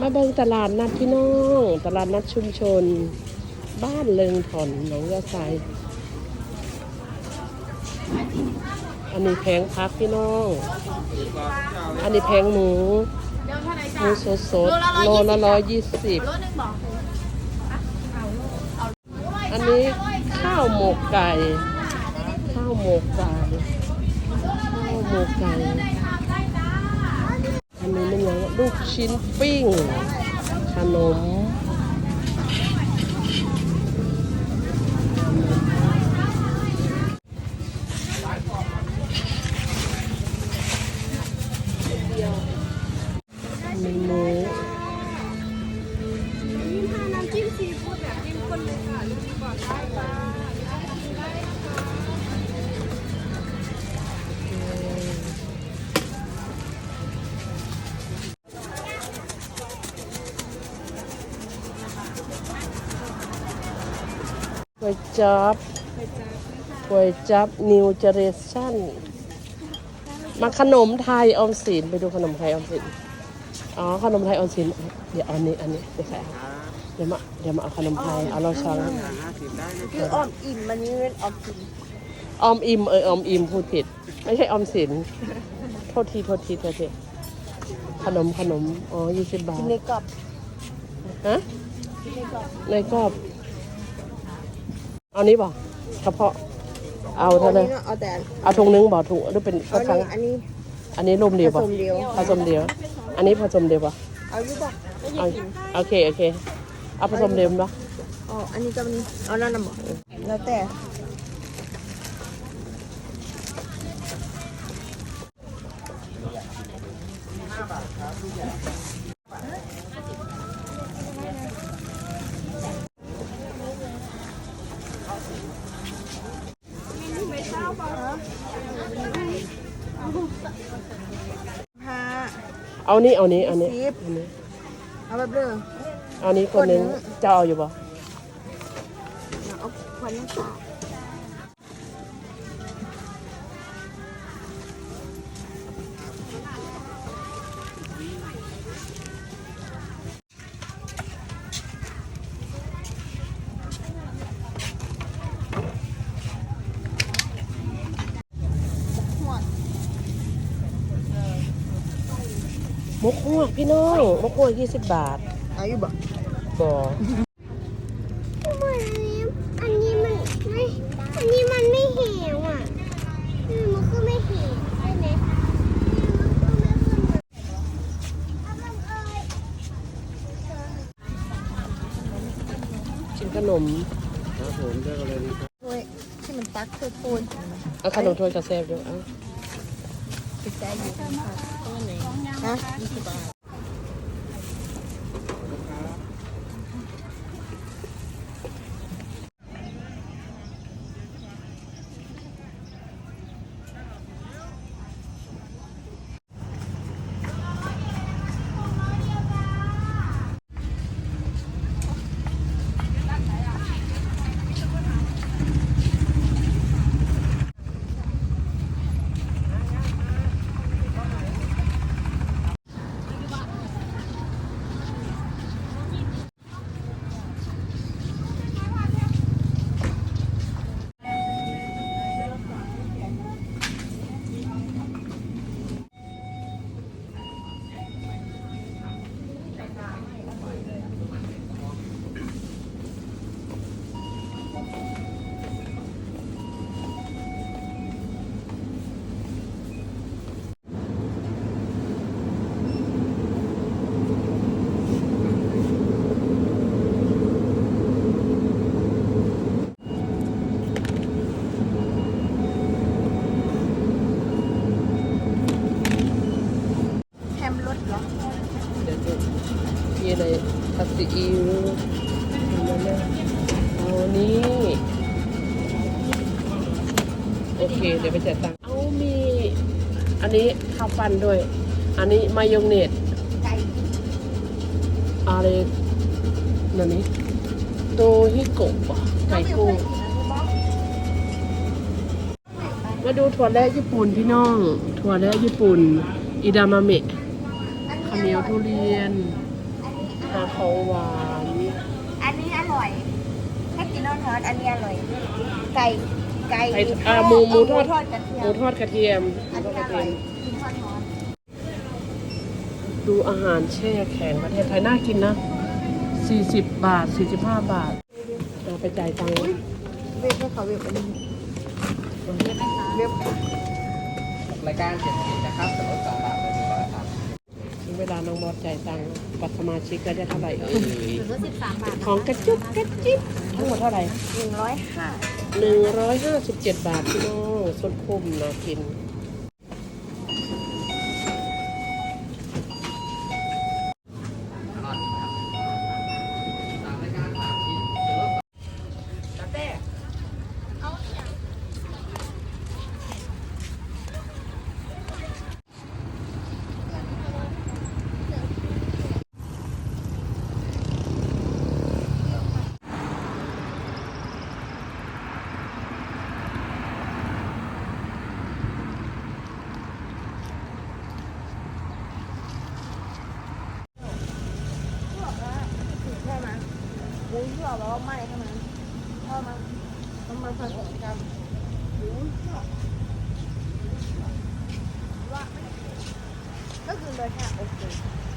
มาเบิ่งตลาดนัดพี่น้องตลาดนัดชุมชน บ้านเลิงถอนหนองยาไซอันนี้แพงพักพี่น้อง อันนี้แพงหมูหมูสดสดโลละร้อยยี่สิบอันนี้ข้าวหมกไก่ ข้าวหมกไก่ ข้าวหมกไก่ อันนี้มันยังลูกชิ้นปิ้ง ขนม ก๋วยจับก๋วยจับนิวเจเรชั่นมาขนมไทยออมสินไปดูขนมไทยออมสินอ๋อขนมไทยออมสินเดี๋ยวเอาอันนี้อันนี้เดี๋ยวใส่เอาเดี๋ยวมาเดี๋ยวมาเอาขนมไทยเอาเราช้อนคืออ่อมอิ่มมันนี้เป็นอ่อมอิ่มออมอิมเออออมอิมพูดผิด ไม่ใช่ออมสินโทษทีโทษทีโทษทีขนมขนมอ๋อยี่สิบบาทในกรอบฮะในกรอบในกรอบ เอานี้บ่กระเพาะ เอาเท่านั้นเอาแต่เอาถุงนึงบ่ถุงหรือเป็นเอากระชังอันนี้ อันนี้รวมเดียวผป่ะสมเดียวผสมเดียว อันนี้ผสมเดียวป่ะเอาอยู่บ่ไม่เอาได้กินโอเคโอเค เอาผสมเดียวเนาะอ๋ออันนี้ก็มีเอานั่นน่ะบ่แล้วแต่ ห้าเอานี้เอานี้เอานี้สิบเอานี้เอาแบบเด้อเอานี้คนหนึงคนหนึ่งจะเอาอยู่ป่ะเอาควันน้ำตาล มกฮวกพี่น้องมกฮวกยี่สิบบาทเอาอยู่บ่บ่อันนี้อันนี้มันไม่อันนี้มันไม่เหวอะอืมมันคือไม่เหวใช่ไหมมันคือไม่คือเหมือนเอามันเอ้ยชิมขนมโอ้ยที่มันตักคือปูนเอาขนมถ้วยกระแซบด้วยเอาติดใจอยู่ตัวไหน ฮะยี่สิบบาท แฮมรสเหรอ เดี๋ยวดูมีอะไรผัด ซีอิ๊วเอามาเลยเอานี่ โอเค เดี๋ยวไปจ่ายตังค์เอามี อันนี้ข้าวปั้นด้วย อันนี้มายองเนสอะไรนั่นนี่โตฮิโกะปะไก่กุ้งมาดูถั่วแระญี่ปุ่นพี่น้อง ถั่วแระญี่ปุ่น อิดามาเมะข้าวเหนียวทุเรียน หาของหวานอันนี้อร่อยถ้ากินร้อนๆอันนี้อร่อย ไก่ ไก่ไอ้อ่าหมูหมูทอดทอดกระเทียหมูมทอดกระเทียมหอันมูทอดนี้กอระเทีร่อยยม กินทอดร้อนดูอาหารแช่แข็งประเทศไทยน่ากินนะ 40 บาท 45 บาทเราไปจ่ายตังค์เว็บให้เขาเว็บอันนี้เว็บรายการเจ็ดสิบนะครับสมมติสองบาทเป็นร้อยสามถึง เวลาน้องบอสจ่ายตังค์บัตรสมาชิกก็ได้เท่าไหร่เอ่ยหรือสิบสามบาทของกระจุกกระจิ๊บทั้งหมดเท่าไหร่หนึ่งร้อยห้า157บาทพี่น้องสดคุ้มนะกิน ตามรายการสามชิ้นจะลด ใช่ไหม หมูที่บว่าไหม้ใช่ไหมชอบมั้ยมันมาผสมกันหรือว่าก็คือเลยแค่โอเค